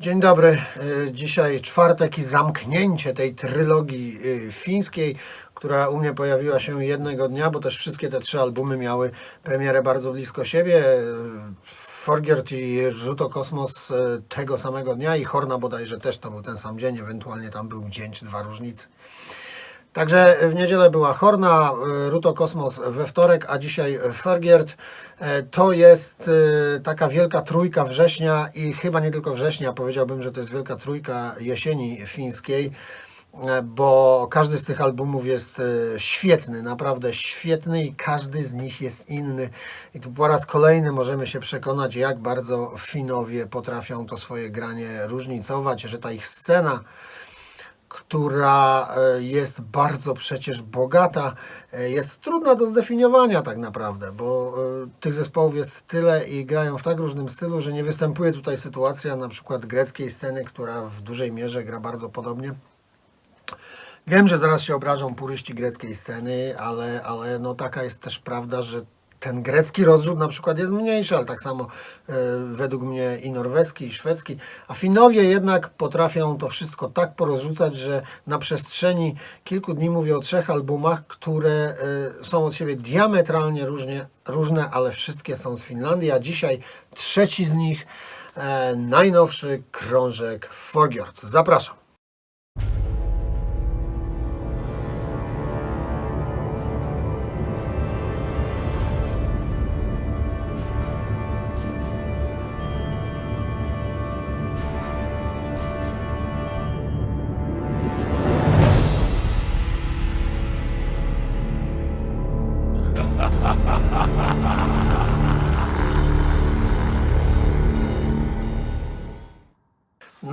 Dzień dobry. Y, Dzisiaj czwartek i zamknięcie tej trylogii y, fińskiej, która u mnie pojawiła się jednego dnia, bo też wszystkie te trzy albumy miały premierę bardzo blisko siebie. Y, Forgiert i Ruto Kosmos tego samego dnia i Horna bodajże też to był ten sam dzień, ewentualnie tam był dzień czy dwa różnicy. Także w niedzielę była Horna, y, Ruto Kosmos we wtorek, a dzisiaj Fergiert. E, To jest y, taka wielka trójka września i chyba nie tylko września, powiedziałbym, że to jest wielka trójka jesieni fińskiej, e, bo każdy z tych albumów jest e, świetny, naprawdę świetny i każdy z nich jest inny. I tu po raz kolejny możemy się przekonać, jak bardzo Finowie potrafią to swoje granie różnicować, że ta ich scena która e, jest bardzo przecież bogata, e, jest trudna do zdefiniowania tak naprawdę, bo e, tych zespołów jest tyle i grają w tak różnym stylu, że nie występuje tutaj sytuacja na przykład greckiej sceny, która w dużej mierze gra bardzo podobnie. Wiem, że zaraz się obrażą puryści greckiej sceny, ale, ale no taka jest też prawda, że ten grecki rozrzut na przykład jest mniejszy, ale tak samo e, według mnie i norweski, i szwedzki. A Finowie jednak potrafią to wszystko tak porozrzucać, że na przestrzeni kilku dni mówię o trzech albumach, które e, są od siebie diametralnie różnie, różne, ale wszystkie są z Finlandii, a dzisiaj trzeci z nich, e, najnowszy krążek Forgjord. Zapraszam.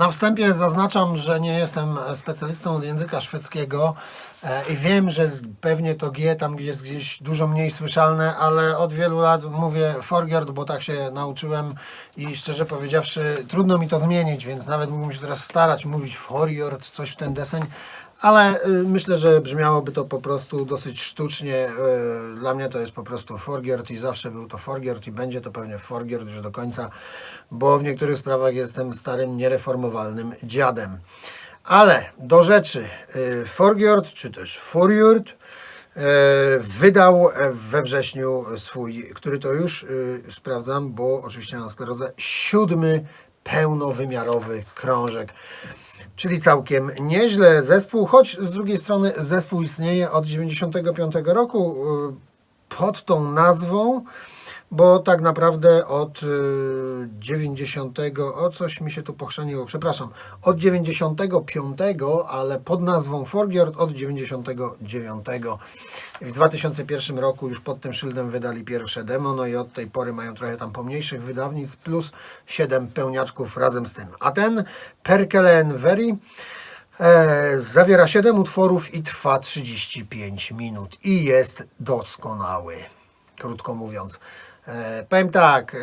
Na wstępie zaznaczam, że nie jestem specjalistą od języka szwedzkiego e, i wiem, że pewnie to G tam jest gdzieś dużo mniej słyszalne, ale od wielu lat mówię Forgjord, bo tak się nauczyłem i szczerze powiedziawszy trudno mi to zmienić, więc nawet mógłbym się teraz starać mówić Forgjord, coś w ten deseń, ale y, myślę, że brzmiałoby to po prostu dosyć sztucznie. Y, Dla mnie to jest po prostu Forgierd i zawsze był to Forgierd i będzie to pewnie Forgierd już do końca, bo w niektórych sprawach jestem starym, niereformowalnym dziadem. Ale do rzeczy. Y, Forgierd, czy też Forjord, wydał we wrześniu swój, który to już sprawdzam, bo oczywiście mam sklerozę, siódmy pełnowymiarowy krążek. Czyli całkiem nieźle. Zespół, choć z drugiej strony zespół istnieje od 95 roku y, pod tą nazwą, bo tak naprawdę od y, 90, o coś mi się tu pochrzaniło, przepraszam, od 95, ale pod nazwą Forgiord od 99. W 2001 roku już pod tym szyldem wydali pierwsze demo, no i od tej pory mają trochę tam pomniejszych wydawnictw, plus 7 pełniaczków razem z tym. A ten Perkelen Very e, zawiera 7 utworów i trwa 35 minut i jest doskonały, krótko mówiąc. E, powiem tak, e,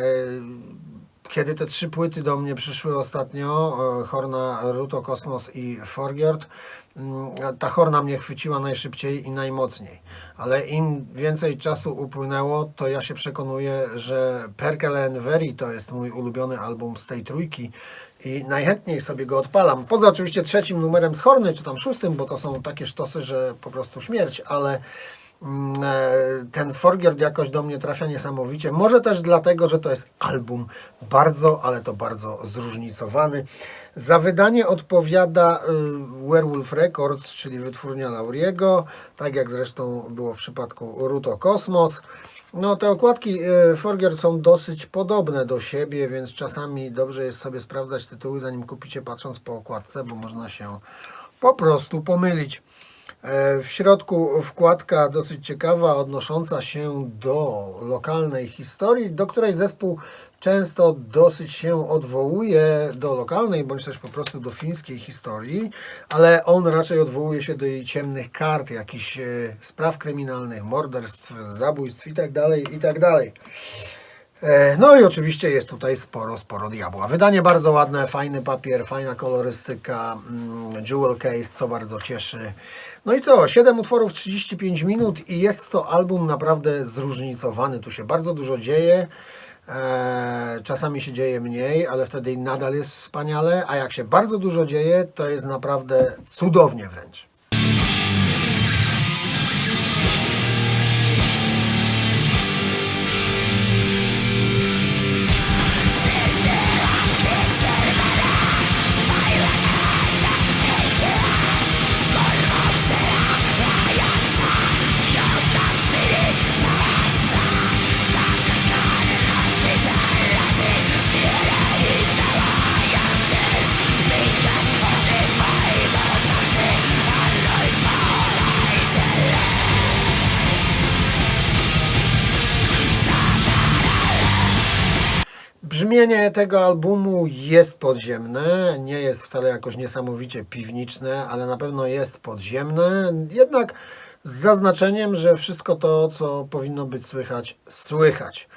kiedy te trzy płyty do mnie przyszły ostatnio, e, Horna, Ruto, Kosmos i Forgiord, mm, ta Horna mnie chwyciła najszybciej i najmocniej. Ale im więcej czasu upłynęło, to ja się przekonuję, że Perkele Very to jest mój ulubiony album z tej trójki i najchętniej sobie go odpalam. Poza oczywiście trzecim numerem z Horny, czy tam szóstym, bo to są takie sztosy, że po prostu śmierć, ale ten Forgierd jakoś do mnie trafia niesamowicie. Może też dlatego, że to jest album bardzo, ale to bardzo zróżnicowany. Za wydanie odpowiada y, Werewolf Records, czyli wytwórnia Lauriego, tak jak zresztą było w przypadku Ruto Kosmos. No, te okładki y, Forgierd są dosyć podobne do siebie, więc czasami dobrze jest sobie sprawdzać tytuły, zanim kupicie, patrząc po okładce, bo można się po prostu pomylić. E, W środku wkładka dosyć ciekawa, odnosząca się do lokalnej historii, do której zespół często dosyć się odwołuje do lokalnej, bądź też po prostu do fińskiej historii, ale on raczej odwołuje się do jej ciemnych kart, jakichś e, spraw kryminalnych, morderstw, zabójstw itd. itd. E, No i oczywiście jest tutaj sporo, sporo diabła. Wydanie bardzo ładne, fajny papier, fajna kolorystyka, mm, jewel case, co bardzo cieszy. No i co, 7 utworów, 35 minut i jest to album naprawdę zróżnicowany. Tu się bardzo dużo dzieje. E, czasami się dzieje mniej, ale wtedy nadal jest wspaniale, a jak się bardzo dużo dzieje, to jest naprawdę cudownie wręcz. Brzmienie tego albumu jest podziemne, nie jest wcale jakoś niesamowicie piwniczne, ale na pewno jest podziemne. Jednak z zaznaczeniem, że wszystko to, co powinno być słychać, słychać.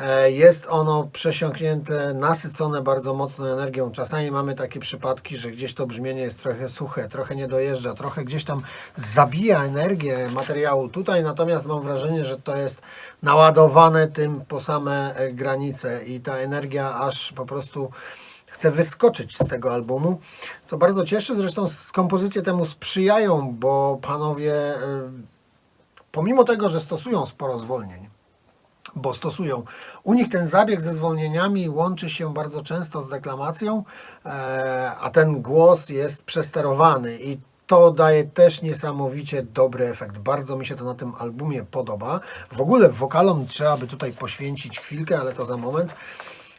E, Jest ono przesiąknięte, nasycone bardzo mocno energią. Czasami mamy takie przypadki, że gdzieś to brzmienie jest trochę suche, trochę nie dojeżdża, trochę gdzieś tam zabija energię materiału. Tutaj natomiast mam wrażenie, że to jest naładowane tym po same e, granice i ta energia aż po prostu chce wyskoczyć z tego albumu, co bardzo cieszy. Zresztą kompozycje temu sprzyjają, bo panowie, e, pomimo tego, że stosują sporo zwolnień, bo stosują. U nich ten zabieg ze zwolnieniami łączy się bardzo często z deklamacją, e, a ten głos jest przesterowany i to daje też niesamowicie dobry efekt. Bardzo mi się to na tym albumie podoba. W ogóle wokalom trzeba by tutaj poświęcić chwilkę, ale to za moment.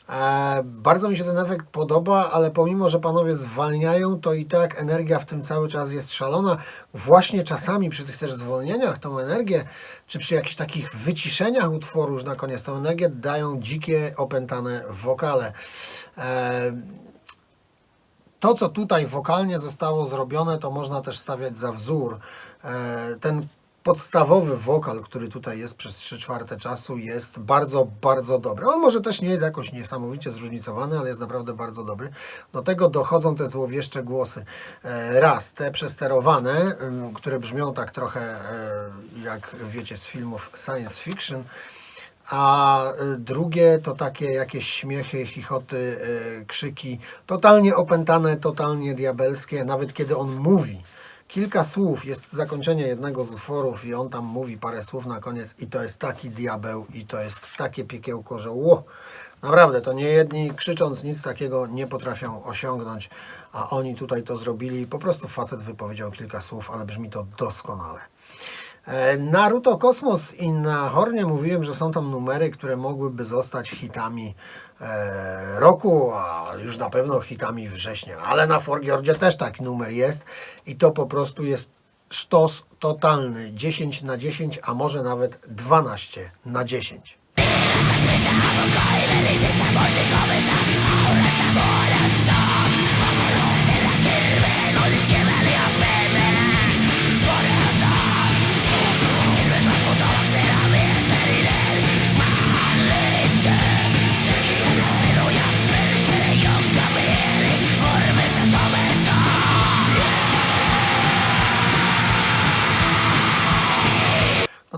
E, bardzo mi się ten efekt podoba, ale pomimo, że panowie zwalniają, to i tak energia w tym cały czas jest szalona. Właśnie czasami przy tych też zwolnieniach tą energię, czy przy jakichś takich wyciszeniach utworu już na koniec, tą energię dają dzikie, opętane wokale. E, to, co tutaj wokalnie zostało zrobione, to można też stawiać za wzór. E, Ten podstawowy wokal, który tutaj jest przez 3 czwarte czasu, jest bardzo, bardzo dobry. On może też nie jest jakoś niesamowicie zróżnicowany, ale jest naprawdę bardzo dobry. Do tego dochodzą te złowieszcze głosy. E, Raz, te przesterowane, które brzmią tak trochę, e, jak wiecie, z filmów science fiction, a y, drugie to takie jakieś śmiechy, chichoty, krzyki, totalnie opętane, totalnie diabelskie, nawet kiedy on mówi. Kilka słów, jest zakończenie jednego z utworów i on tam mówi parę słów na koniec i to jest taki diabeł i to jest takie piekiełko, że ło, naprawdę, to nie jedni krzycząc nic takiego nie potrafią osiągnąć, a oni tutaj to zrobili. Po prostu facet wypowiedział kilka słów, ale brzmi to doskonale. E, Naruto Kosmos i na Hornie mówiłem, że są tam numery, które mogłyby zostać hitami e, roku, a już na pewno hitami września. Ale na Forgiordzie też taki numer jest i to po prostu jest sztos totalny. 10 na 10, a może nawet 12 na 10.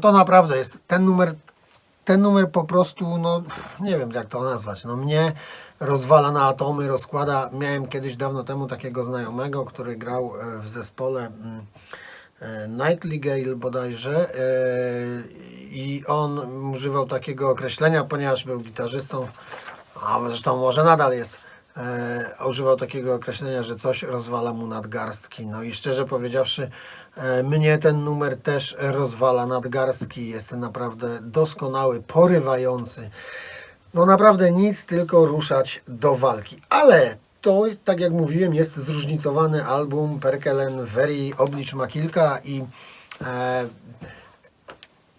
to naprawdę jest ten numer, ten numer po prostu, no nie wiem jak to nazwać, no mnie rozwala na atomy, rozkłada. Miałem kiedyś dawno temu takiego znajomego, który grał e, w zespole mm, e, Nightingale bodajże e, i on używał takiego określenia, ponieważ był gitarzystą, a zresztą może nadal jest, e, używał takiego określenia, że coś rozwala mu nadgarstki. No i szczerze powiedziawszy, e, mnie ten numer też rozwala nadgarstki. Jest naprawdę doskonały, porywający. No naprawdę nic, tylko ruszać do walki. Ale to, tak jak mówiłem, jest zróżnicowany album. Perkelen Very oblicz ma kilka i e,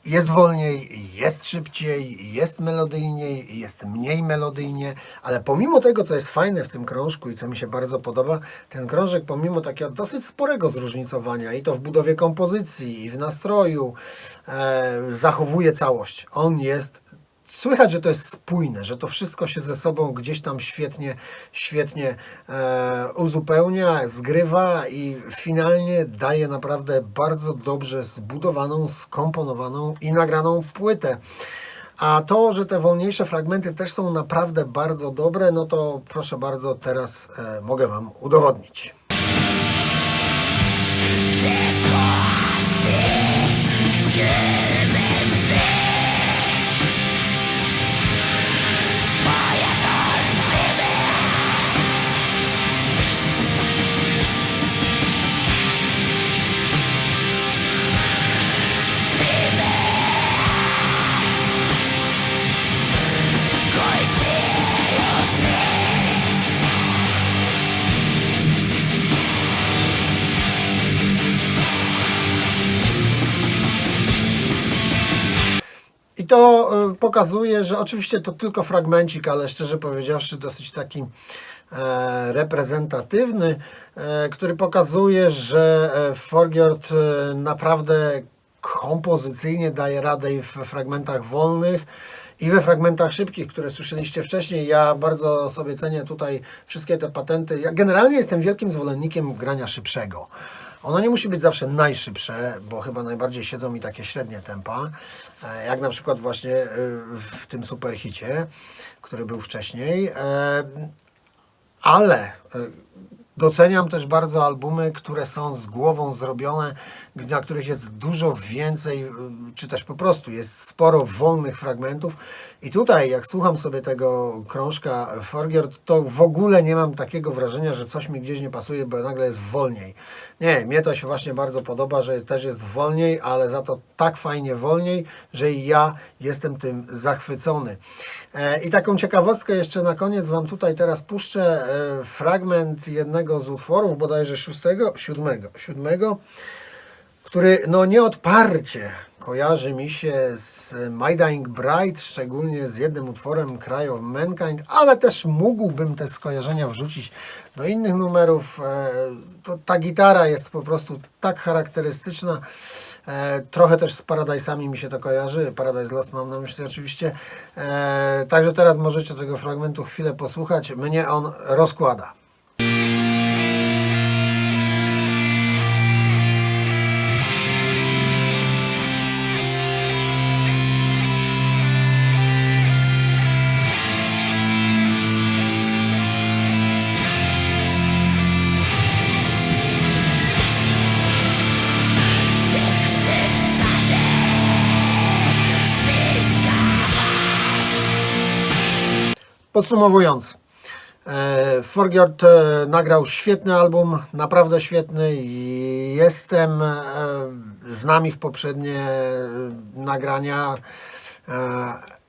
jest wolniej, jest szybciej, jest melodyjniej, jest mniej melodyjnie, ale pomimo tego, co jest fajne w tym krążku i co mi się bardzo podoba, ten krążek pomimo takiego dosyć sporego zróżnicowania i to w budowie kompozycji i w nastroju e, zachowuje całość. On jest Słychać, że to jest spójne, że to wszystko się ze sobą gdzieś tam świetnie, świetnie e, uzupełnia, zgrywa i finalnie daje naprawdę bardzo dobrze zbudowaną, skomponowaną i nagraną płytę. A to, że te wolniejsze fragmenty też są naprawdę bardzo dobre, no to proszę bardzo, teraz e, mogę Wam udowodnić. I pokazuje, że oczywiście to tylko fragmencik, ale szczerze powiedziawszy, dosyć taki e, reprezentatywny, e, który pokazuje, że e, Forgiord naprawdę kompozycyjnie daje radę i we fragmentach wolnych, i we fragmentach szybkich, które słyszeliście wcześniej. Ja bardzo sobie cenię tutaj wszystkie te patenty. Ja generalnie jestem wielkim zwolennikiem grania szybszego. Ono nie musi być zawsze najszybsze, bo chyba najbardziej siedzą mi takie średnie tempa, e, jak na przykład właśnie e, w tym superhicie, który był wcześniej. E, Ale doceniam też bardzo albumy, które są z głową zrobione, na których jest dużo więcej, y, czy też po prostu jest sporo wolnych fragmentów. I tutaj, jak słucham sobie tego krążka Forgierd, to w ogóle nie mam takiego wrażenia, że coś mi gdzieś nie pasuje, bo nagle jest wolniej. Nie, mnie to się właśnie bardzo podoba, że też jest wolniej, ale za to tak fajnie wolniej, że i ja jestem tym zachwycony. E, I taką ciekawostkę jeszcze na koniec Wam tutaj teraz puszczę e, fragment jednego z utworów, bodajże szóstego, siódmego, siódmego który no nieodparcie kojarzy mi się z My Dying Bride, szczególnie z jednym utworem Cry of Mankind, ale też mógłbym te skojarzenia wrzucić do innych numerów. E, To, ta gitara jest po prostu tak charakterystyczna. E, Trochę też z Paradise'ami mi się to kojarzy. Paradise Lost mam na myśli oczywiście. E, Także teraz możecie tego fragmentu chwilę posłuchać. Mnie on rozkłada. Podsumowując, e, Forgiord e, nagrał świetny album, naprawdę świetny jestem, e, znam ich poprzednie nagrania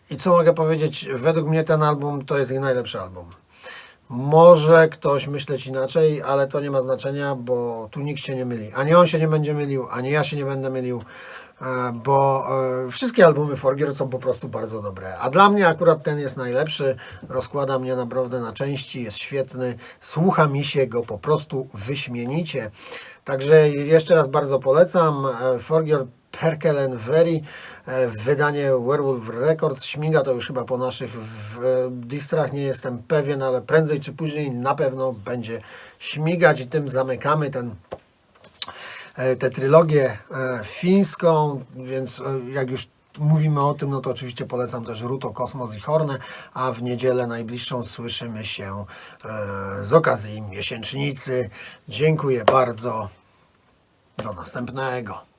i co mogę powiedzieć, według mnie ten album to jest ich najlepszy album. Może ktoś myśleć inaczej, ale to nie ma znaczenia, bo tu nikt się nie myli. Ani on się nie będzie mylił, ani ja się nie będę mylił, bo e, wszystkie albumy Forgier są po prostu bardzo dobre. A dla mnie akurat ten jest najlepszy. Rozkłada mnie naprawdę na części, jest świetny. Słucha mi się go po prostu wyśmienicie. Także jeszcze raz bardzo polecam. E, Forgier Perkelen Very, e, wydanie Werewolf Records, śmiga to już chyba po naszych e, distrach, nie jestem pewien, ale prędzej czy później na pewno będzie śmigać i tym zamykamy ten e, tę trylogię e, fińską, więc e, jak już mówimy o tym, no to oczywiście polecam też Ruto, Kosmos i Hornę, a w niedzielę najbliższą słyszymy się e, z okazji miesięcznicy. Dziękuję bardzo. Do następnego.